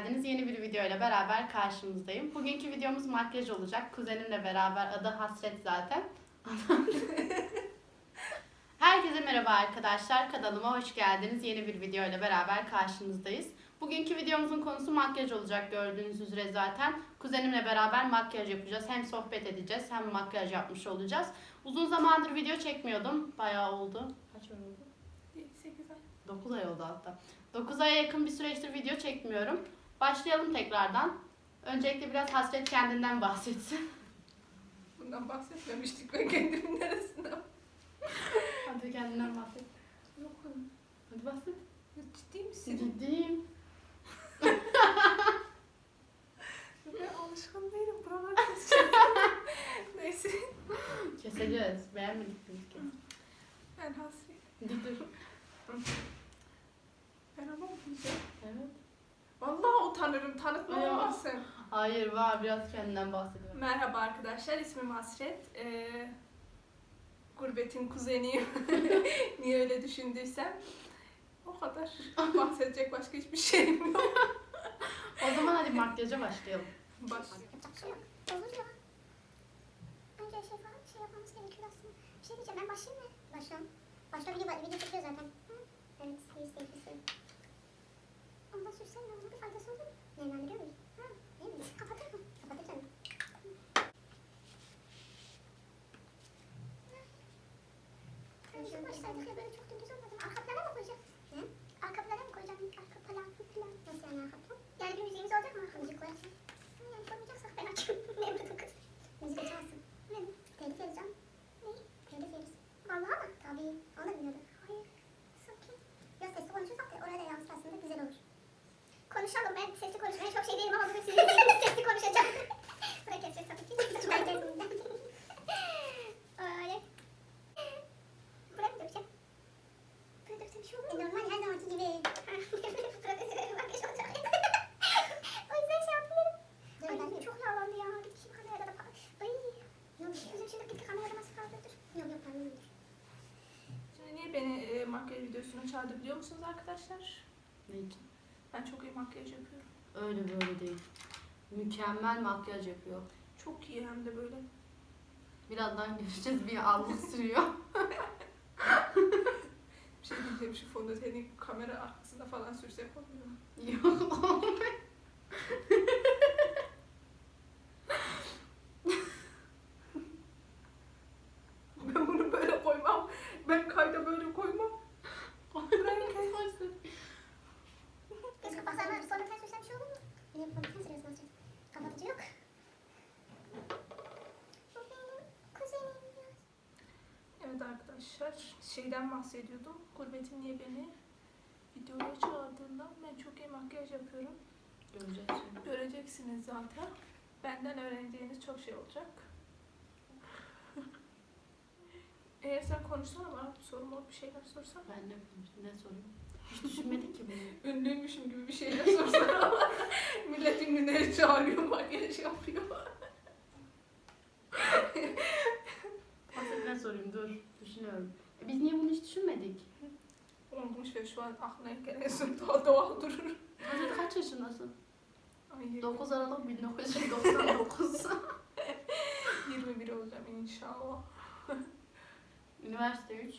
geldiniz. Yeni bir video ile beraber karşınızdayım. Bugünkü videomuz makyaj olacak. Kuzenimle beraber. Adı Hasret zaten. Herkese merhaba arkadaşlar. Kanalıma hoş geldiniz. Yeni bir video ile beraber karşınızdayız. Bugünkü videomuzun konusu makyaj olacak gördüğünüz üzere zaten. Kuzenimle beraber makyaj yapacağız. Hem sohbet edeceğiz hem makyaj yapmış olacağız. Uzun zamandır video çekmiyordum. Bayağı oldu. Kaç ay oldu? 8 ay. 9 ay oldu hatta. 9 aya yakın bir süreçtir video çekmiyorum. Başlayalım tekrardan. Öncelikle biraz Hasret kendinden bahsetsin. Bundan bahsetmemiştik ben kendimin neresinden. Hadi kendinden bahset. Yok. Hadi bahset. Ciddi misin? Ciddiyim. Ben alışkın değilim. Buraları keseceğim. Neyse. Keseceğiz. Beğenmedik biz. Ben hasret. Dur. Ben ama diyeceğim. Evet. Utanırım. Tanıtma Ya. olmazsın. Hayır var biraz kendinden bahsediyorum. Merhaba arkadaşlar. ismim Hasret. Ee, gurbetin kuzeniyim. Niye öyle düşündüysem. O kadar. Bahsedecek başka hiçbir şeyim yok. O zaman hadi makyaja başlayalım. Baş. Yapacak bir şey. Önce şey falan şey yapmamız gerekiyor aslında. Bir şey diyeceğim ben başlayayım mı? Başla. Başla video, video çekiyor zaten. Hı? Evet, iyi sevgilisi. Ondan sürsen ne olur bir faydası olur mu? Nemlendiriyor muyuz? Ha, değil mi? Kapatır mı? Kapatır canım. Önce başlaydık ya böyle çok dümdüz olmadı mı? Arka plana mı koyacağım? Ne? Arka plana mı koyacağım? Arka plan, plan. Nasıl yani arka plan? Yani bir müziğimiz olacak mı? Müzik koyarsın. Ha, Yani koymayacaksak ben açayım. ne yapıyordun kız? Müzik açarsın. Ne? Telif yeriz canım. Ne? Telif yeriz. Vallahi mı? Tabii. Onu da bilmiyordum. Hayır. Sakin. Ya sesli konuşursak da orada yalnız aslında güzel olur. Konuşalım. Ben sesli konuşmaya çok şey değilim ama bugün sizinle sesli konuşacağım. Buraya keseceğiz tabii ki. Ben kesmeyeceğim. Öyle. Buraya mı dökeceğim? Buraya döksem bir şey olur mu? Normal her zamanki gibi. Profesyonel makyaj olacak. o yüzden şey yapmıyorum. Ay yüzüm çok yağlandı ya. Git şimdi kamerada da falan. Ay. Yok yüzüm şimdi gitti kamerada nasıl kaldırdır? Yok yok ben bilmiyorum. Şimdi niye beni e, makyaj videosuna çağırdı biliyor musunuz arkadaşlar? Ne için? Ben çok iyi makyaj yapıyorum. Öyle böyle değil. Mükemmel makyaj yapıyor. Çok iyi hem de böyle. Birazdan göreceğiz bir allık sürüyor. Bir şey diyeceğim şu fondöteni kamera arkasında falan sürsek olmuyor mu? Yok olmuyor. Ben bunu böyle koymam. Ben kayda böyle koymam. Buraya kes. Kız kapatsan sonra ters sürsem bir şey olur mu? Yine bir fondöten sürüyorsun azıcık. Kapatıcı yok. Bu benim kuzenim ya. Evet arkadaşlar şeyden bahsediyordum. Gurbetin niye beni videoya çağırdığından ben çok iyi makyaj yapıyorum. Göreceğiz şimdi. Göreceksiniz zaten. Benden öğreneceğiniz çok şey olacak. Eğer sen konuşsana bana bir sorum ol, bir şeyler sorsan. Ben ne konuşayım, ne sorayım? Hiç düşünmedik ki bunu. Ünlüymüşüm gibi bir şeyler sorsana ama millet ünlüleri çağırıyor, makyaj yapıyor. Asıl ne sorayım dur. Düşünüyorum. E, Biz niye bunu hiç düşünmedik? Oğlum boş ver şu an aklına ilk gelen soru doğal doğal durur. Hazır kaç yaşındasın? Ay, 9 Aralık 1999. 21 olacağım inşallah. Üniversite 3.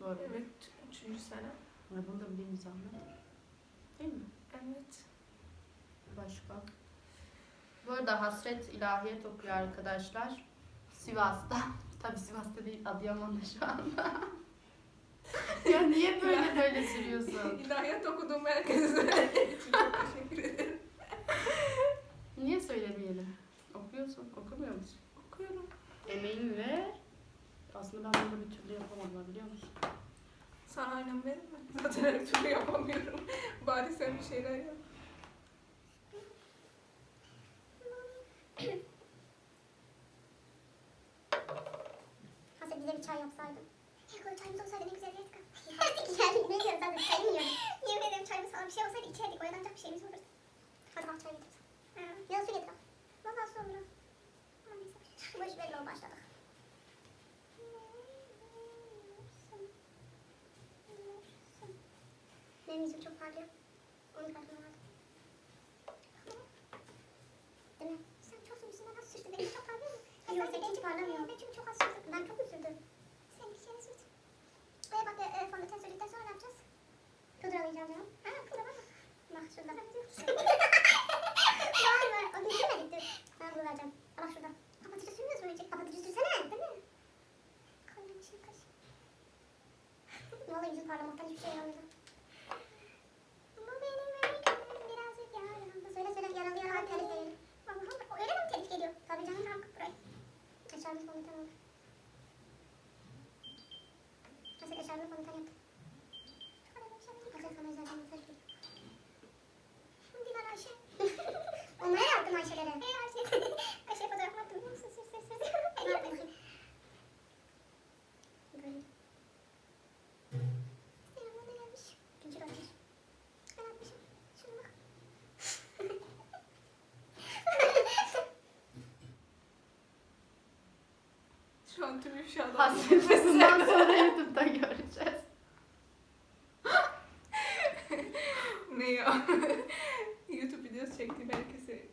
Doğru. Evet, 3. sene. Ya bunu da bileyim zahmet. Değil mi? Evet. Başka. Bu arada Hasret ilahiyat okuyor arkadaşlar. Sivas'ta. Tabii Sivas'ta değil Adıyaman'da şu anda. ya niye böyle böyle sürüyorsun? İlahiyat okuduğum söylediği için çok teşekkür ederim. Niye söylemeyelim? Okuyorsun, okumuyor musun? Okuyorum. Emeğin ve aslında ben bunu bir türlü yapamadım biliyor musun? Sana aynen verir mi? Zaten her türlü yapamıyorum. Bari sen bir şeyler yap. Hazır bize bir çay yapsaydın. Ya böyle çayımız olsaydı ne güzel yerdik. Yerdik yerdik ne yiyoruz zaten çayı mı yiyoruz? Yemin ederim çayımız falan bir şey olsaydı içerdik oyalanacak bir şeyimiz olurdu. Hadi al çay getir. Ya da su getir al. Valla su olur. Ama neyse. Boş ver o başladık. Benim yüzüm çok parlıyor. Onu farkına vardım. Değil mi? Sen çok sürmüşsün. Nasıl sürdü? Benim çok parlıyor mu? Yok, senin hiç parlamıyor. Ben çünkü çok az sürdüm. Ben çok mu sürdüm? Senin bir şeyini sürt. Ee, bak e, fondöten sürdükten sonra ne yapacağız? Pudralayacağım canım. Ha, pudra var mı? Bak şurada. Var mı? O gün sürmedik dur. Ben bunu vereceğim. Ha, Bak şurada. Kapatıcı sürmüyoruz mu önce? Kapatıcı sürsene. Değil mi? Koyun şey kaç. Vallahi yüzüm parlamaktan hiçbir şey yaramıyor. Bu benim öyküm birazcık yaralı. Söyle söyle yaralı yaralı telif geliyor. Allah'ım öyle mi telif geliyor? Tabii canım tam burayı. Eşarlı fondöten oldu. Mesela eşarlı fondöten yaptım. Ayşe sana özelden mesaj geliyor. Dilan Ayşe. Onlara yaptım Ayşe'lere. Ee Ayşe. Ayşe'ye fotoğraf attım. Sür sür sür sür. Ben yaptım. Böyle. Yanıma ne gelmiş? Pincir atmış. Ben atmışım. Şuna bak. Şu an tüm ifşadan. Hasret sonra YouTube'da göreceğiz. ne ya? YouTube videosu çektiğim herkese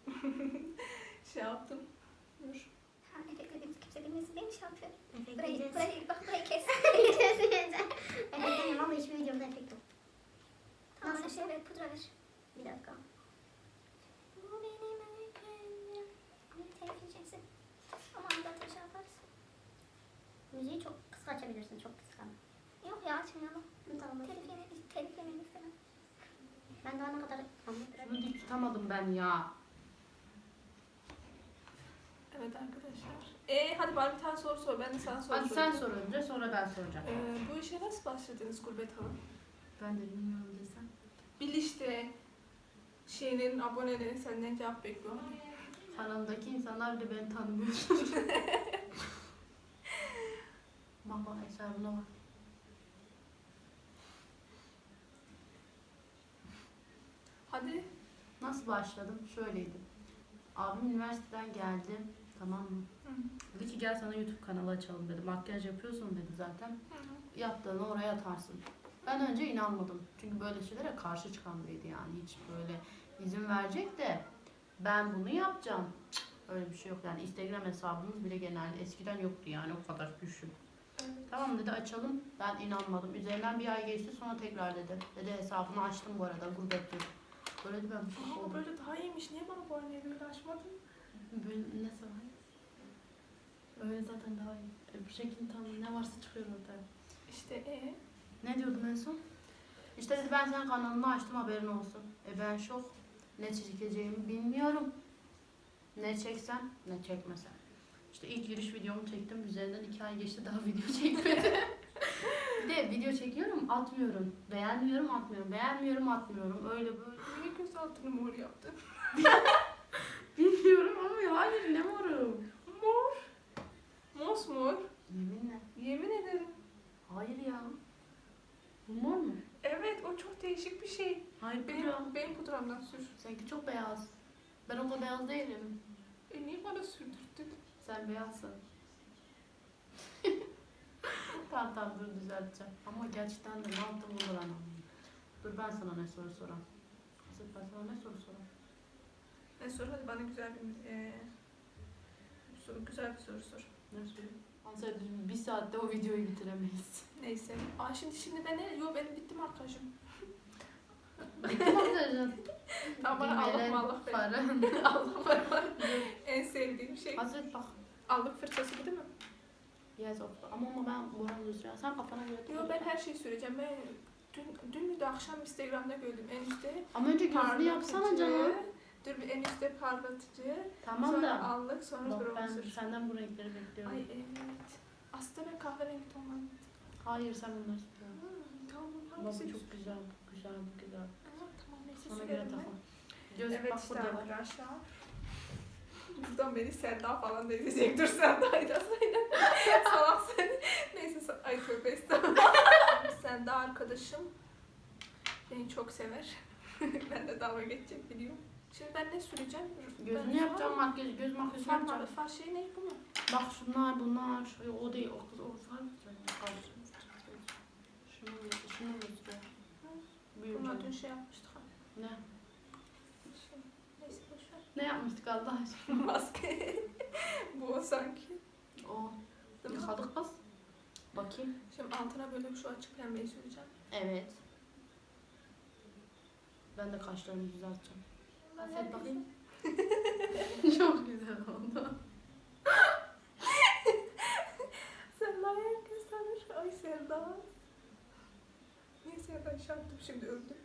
şey yaptım. Dur. Ha, efektlerimiz kimse bilmesin diye mi şey yapıyorum? Burayı, Efekt burayı, bak burayı kes. Kesinlikle. Efekt demiyorum ama hiçbir videomda efekt yok. Tamam Nasıl? sen ver pudra ver. Bir dakika. Bu benim öyküm. Ne telifleyeceksin? Ama anda şey yaparız. Müziği çok kısa açabilirsin, çok kıskan. Yok ya açmayalım. Tamam. bak. Teliflemeyi, teliflemeyi istemem. Ben daha ne kadar anlatırım. Şunu dik tutamadım ben ya. Evet arkadaşlar. Ee, hadi bana bir tane soru sor. Ben de sana soru Hadi sen sor önce sonra ben soracağım. Ee, bu işe nasıl başladınız Gurbet Hanım? Ben de bilmiyorum desem. Bil işte şeylerin aboneleri senden cevap bekliyor. Kanalımdaki insanlar bile beni tanımıyor. bak hesabına bak. Hadi. Nasıl başladım? Şöyleydi. Abim üniversiteden geldi. Tamam mı? Hı. Dedi ki gel sana YouTube kanalı açalım dedi. Makyaj yapıyorsun dedi zaten. Yaptığını oraya atarsın. Ben önce inanmadım. Çünkü böyle şeylere karşı çıkan biriydi yani. Hiç böyle izin verecek de ben bunu yapacağım. Öyle bir şey yok yani. Instagram hesabımız bile genelde eskiden yoktu yani o kadar düşün. Tamam dedi açalım. Ben inanmadım. Üzerinden bir ay geçti sonra tekrar dedi. Dedi hesabını açtım bu arada gurbet dedi. Böyle de ben Aa, oldum. böyle daha iyiymiş. Niye bana bu anneye böyle açmadın? Böyle ne zaman? Öyle zaten daha iyi. E, bu şekilde tam ne varsa çıkıyor ortaya. İşte e Ne diyordum en son? İşte dedi ben senin kanalını açtım haberin olsun. E ben şok. Ne çekeceğimi bilmiyorum. Ne çeksen ne çekmesen. İşte ilk giriş videomu çektim. Üzerinden iki ay geçti daha video çekmedim. bir de video çekiyorum atmıyorum. Beğenmiyorum atmıyorum. Beğenmiyorum atmıyorum. Öyle böyle. niye göz altını mor yaptın? Bilmiyorum ama hayır ne morum. Mor. Mosmor. Yeminle. Yemin ederim. Hayır ya. Bu mor mu? Evet o çok değişik bir şey. Hayır Benim, pudra. benim pudramdan sür. Seninki çok beyaz. Ben o kadar beyaz değilim. E niye bana sürdürdün? Sen beyazsın. tamam tamam dur düzelteceğim. Ama gerçekten de ne yaptım bunu ben. Dur ben sana ne soru soram. Asıl ben sana ne soru soram. Ne sor hadi bana güzel bir e, bir soru, güzel bir soru sor. Ne sorayım? Anse bir saatte o videoyu bitiremeyiz. Neyse. Aa şimdi şimdi ben ne? Yo benim bitti makyajım. Bitti mi Azercan? Tamam bana Allah Allah. Para. Allah var. En sevdiğim şey. Hasret bak. Allık fırçası bu değil mi? Yes of Ama ama ben Boran Düzcan. Sen kafana göre Yo ben her şeyi süreceğim. Ben dün, dün mü de akşam Instagram'da gördüm en üstte. Ama önce gözünü yapsana canım. Dur bir en üstte parlatıcı. Tamam sonra da. allık sonra Bak ben bronzer. senden bu renkleri bekliyorum. Ay evet. Aslında ben kahverengi tonlarım. Hayır sen bunları istiyorsun. Hmm, tamam Bak hangisi? bu çok güzel, güzel, güzel. Aa, tamam neyse Sana göre sürerim ben. takma. Göz Evet işte arkadaşlar. Buradan beni Selda falan da izleyecek. Dur Selda'yı da söyle. Salak sen. Neyse ay tövbe estağfurullah. Selda arkadaşım beni çok sever. ben de dalga geçecek biliyorum. Şimdi ben ne süreceğim? Gözünü Ben yapacağım, makyaj, göz makyajı Far, yapacağım. far şey ne bu mu? Bak şunlar, bunlar, o değil, o kız, o far. Şunu, şunu Bunlar dün şey yapmıştık. Ne? Şey. Ne yapmıştık Allah aşkına? Maske. Bu o sanki. O. Değil mi? Yıkadık kız. Bakayım. Şimdi altına böyle şu açık pembeyi süreceğim. Evet. Ben de kaşlarımı düzelteceğim. Hasret bakayım. Çok güzel oldu. Selda'ya herkes tanır. Ay Selda. Niye Selda şarttım şimdi öldüm.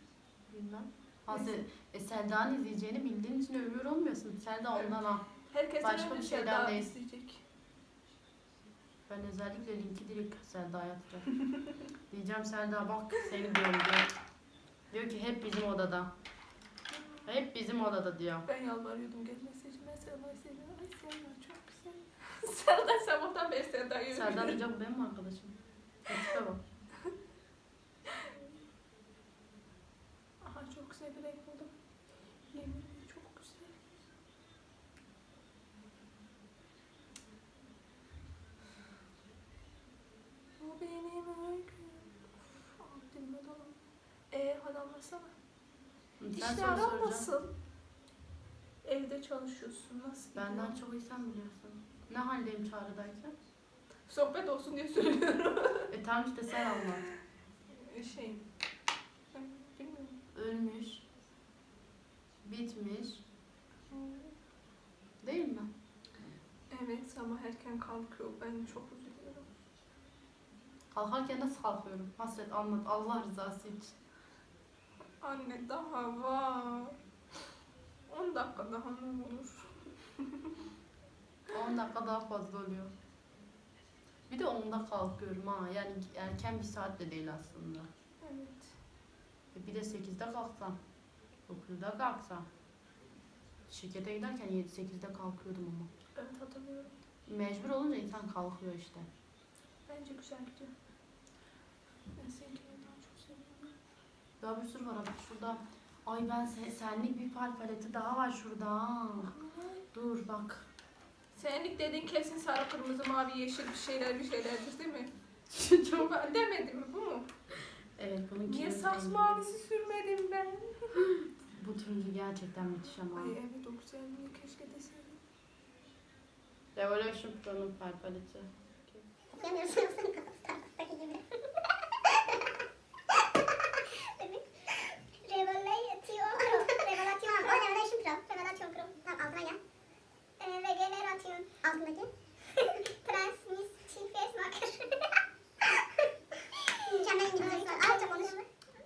Bilmem. Hasret, e, Selda'nın izleyeceğini bildiğin için övüyor olmuyorsun. Selda ondan al. Herkes Başka bir şeyden Selda değil. isteyecek. Ben özellikle linki direkt Selda'ya atacağım. Diyeceğim Selda bak seni diyorum diyor. Ki hep bizim odada. Hep bizim odada diyor. Ben yalvarıyordum gelmesi için. Ben Selda'yı seviyorum. Ay Selda çok güzel. Selda sabahtan beri Selda'yı Selda övüyor. diyeceğim bu benim arkadaşım. Tipe bak. Aha çok güzel bir renk buldum. Yemin ederim çok güzel. Bu benim öyküm. Uf, ah, dilime dolan. İşte soru aran nasıl? Evde çalışıyorsun. Nasıl gidiyor? Benden çok iyi sen biliyorsun. Ne haldeyim çağrıdayken? Sohbet olsun diye söylüyorum. E tamam işte sen anlat. şey. Ben bilmiyorum. Ölmüş. Bitmiş. Değil mi? Evet sabah erken kalkıyor. Ben çok üzülüyorum. Kalkarken nasıl kalkıyorum? Hasret anlat Allah rızası için. Anne daha var. 10 dakika daha ne olur? 10 dakika daha fazla oluyor. Bir de 10'da kalkıyorum ha. Yani erken bir saat de değil aslında. Evet. E Bir de 8'de kalksam. 9'da kalksam. Şirkete giderken 7-8'de kalkıyordum ama. Evet hatırlıyorum. Mecbur olunca insan kalkıyor işte. Bence güzel gidiyor. Çok seviyorum. Daha bir sürü var bak şurada. Ay ben se- senlik bir far paleti daha var şurada. Dur bak. Senlik dediğin kesin sarı, kırmızı, mavi, yeşil bir şeyler bir şeylerdir değil mi? Çok. Ben demedim mi bu mu? Evet bunun Niye saks mavisi sürmedim ben? Bu turuncu gerçekten müthiş ama. Ay evet o güzelliği keşke deseydim. Revolution Pro'nun far paleti. Yoksa Starbucks'taki gibi. Altındaki. Transmissive Marker. Mükemmel İngilizce. Ayrıca konuş.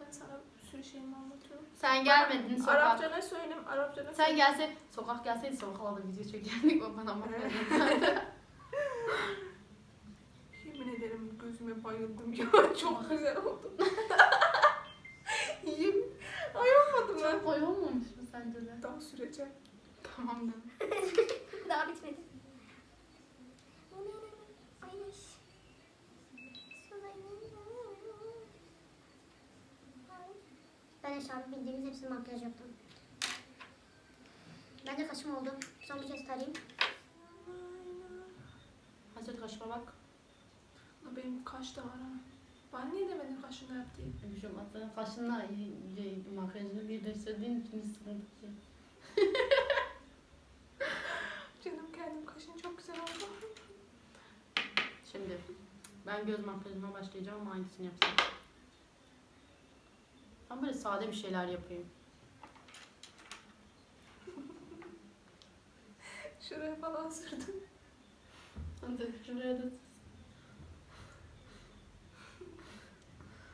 Ben sana bir sürü şeyimi anlatıyorum. Sen gelmedin sokak. Arapça ne söyleyeyim? Arapça ne Sen söyleyeyim? gelse sokak gelseydi sokaklarda video çekerdik o bana bakmadı. Yemin ederim gözüme bayıldım ya. Çok güzel oldu. Yemin. Ay olmadı mı? Çok koyu olmamış mı sence de? Daha süreceğim. Tamam da. Daha bitmedi. Ay. Ben eşarbı bildiğimiz hepsini makyaj yaptım. Ben de kaşım oldu. Son bir kez tarayayım. Hasret kaşıma bak. Ama Benim kaş da var ha. Bana niye demedin kaşını yap diye? Gülüşüm hatta kaşınla y- y- makyajını birleştirdiğin için hiç sıkıntı yok. Canım kendim kaşın çok güzel oldu. Şimdi ben göz makyajıma başlayacağım ama hangisini yapsam? Ben böyle sade bir şeyler yapayım. Şuraya falan sürdüm. Hadi şuraya da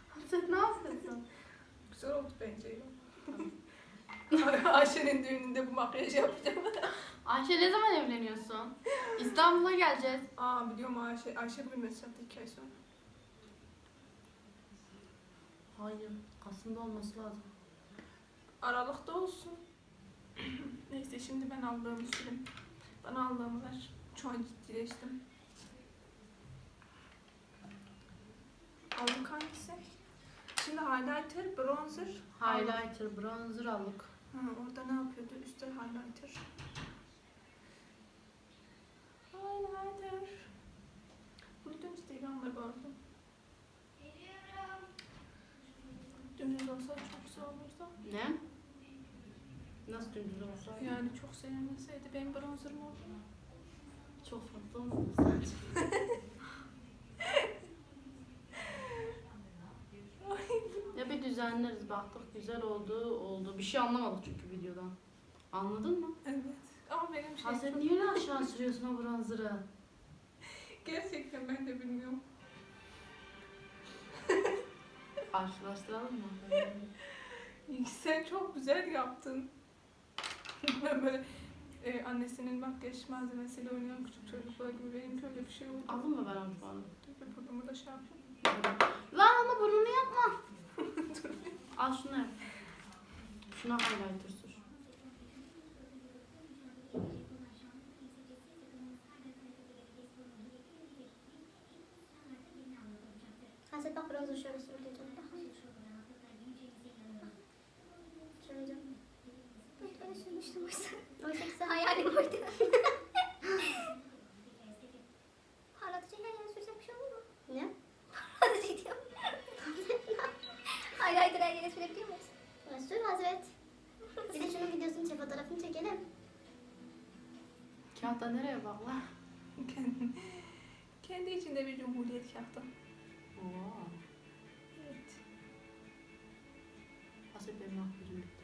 Hasret ne yapıyorsun? Güzel oldu bence ya. Ayşe'nin düğününde bu makyajı yapacağım. Ayşe ne zaman evleniyorsun? İstanbul'a geleceğiz. Aa biliyorum Ayşe. Ayşe bugün mesaj attı iki ay sonra. Hayır, Kasım'da olması lazım. Aralıkta olsun. Neyse şimdi ben aldığımı süreyim. Bana aldığımı ver. An ciddileştim. Aldık hangisi? Şimdi highlighter, bronzer. Highlighter, bronzer aldık. Ha, orada ne yapıyordu? Üstte highlighter. Highlighter. Bunu Instagram'da gördüm. Güzel olur. dümdüz olsaydı. Yani çok sevinmeseydi benim bronzerim oldu. Çok farklı olmadı sence? ya bir düzenleriz baktık güzel oldu oldu. Bir şey anlamadık çünkü videodan. Anladın mı? Evet. Ama benim şey Ha sen niye öyle aşağı sürüyorsun o bronzer'ı? gerçekten ben de bilmiyorum. Karşılaştıralım mı? Sen çok güzel yaptın. ben böyle e, annesinin makyaj malzemesiyle oynayan küçük çocuklar gibi benimki öyle bir şey oldu. Aldın mı ben onu bir burnumu da şey yapayım. Lan ama burnunu yapma. Al şunu yap. Şuna highlighter sür. Hazır bak bronzer şöyle sürüleceğim. Bak. Süreceğim. Evet öyle sürmüştüm oysa. Oysa ki sen hayalim oydu. Parlatıcı her yere sürsek bir şey olur mu? Ne? Parlatıcı diyorum. Highlighter her yere sürebiliyor muyuz? Ya sür Hazret. Bir de şunun videosunu çek, fotoğrafını çekelim. Kağıtta nereye bak lan? kendi, kendi içinde bir cumhuriyet yaptım. Oo. Evet. Hasret benim makyajım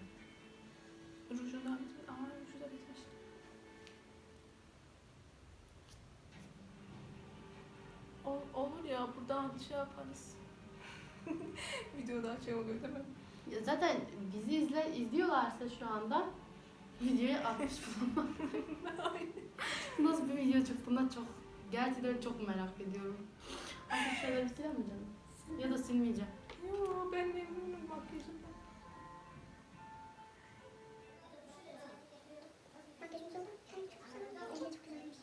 Ol, olur ya buradan şey yaparız. Videoda şey oluyor değil mi? Ya zaten bizi izle, izliyorlarsa şu anda videoyu atmış bulunmak. Nasıl bir video çıktığında çok gerçekten çok merak ediyorum. Artık şöyle bir canım? Ya da silmeyeceğim. Yo ben makyajımdan. Makyajımız oldu. Evet, çok güzel. Evet, çok güzelmiş.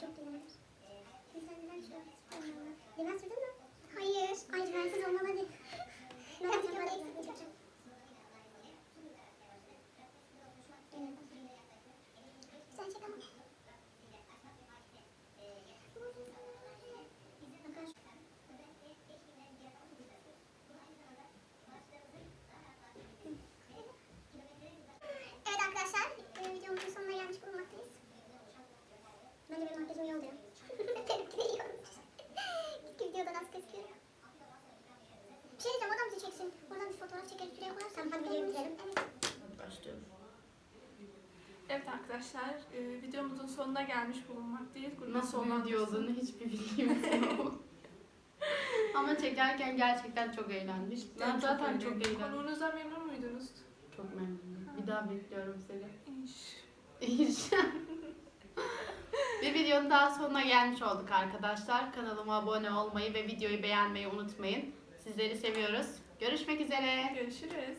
Çok güzelmiş. Sen neden şu Limon sürdün mü? Hayır. Ay limonsiz olmalı değil. Ben bir kere eksik yapacağım. Sen çek ama. Evet arkadaşlar, e, videomuzun sonuna gelmiş bulunmaktayız. Bence benim makyajım iyi oluyor. Benimki de iyi olmuş. Gitki videoda nasıl gözüküyor? Bir şey diyeceğim, oradan bizi çeksin. Oradan bir fotoğraf çeker, şuraya koyarsan. Tamam, hadi videoyu bitirelim. Evet. Hadi başlıyorum. Evet arkadaşlar e, videomuzun sonuna gelmiş bulunmaktayız. Burada Nasıl video olduğunu hiçbir bilgim yok. Ama çekerken gerçekten çok eğlenmiş. Ben zaten çok eğlendim. Konuğunuzdan memnun muydunuz? Çok memnunum. Bir daha bekliyorum seni. İş. İnşallah. Bir videonun daha sonuna gelmiş olduk arkadaşlar. Kanalıma abone olmayı ve videoyu beğenmeyi unutmayın. Sizleri seviyoruz. Görüşmek üzere. Görüşürüz.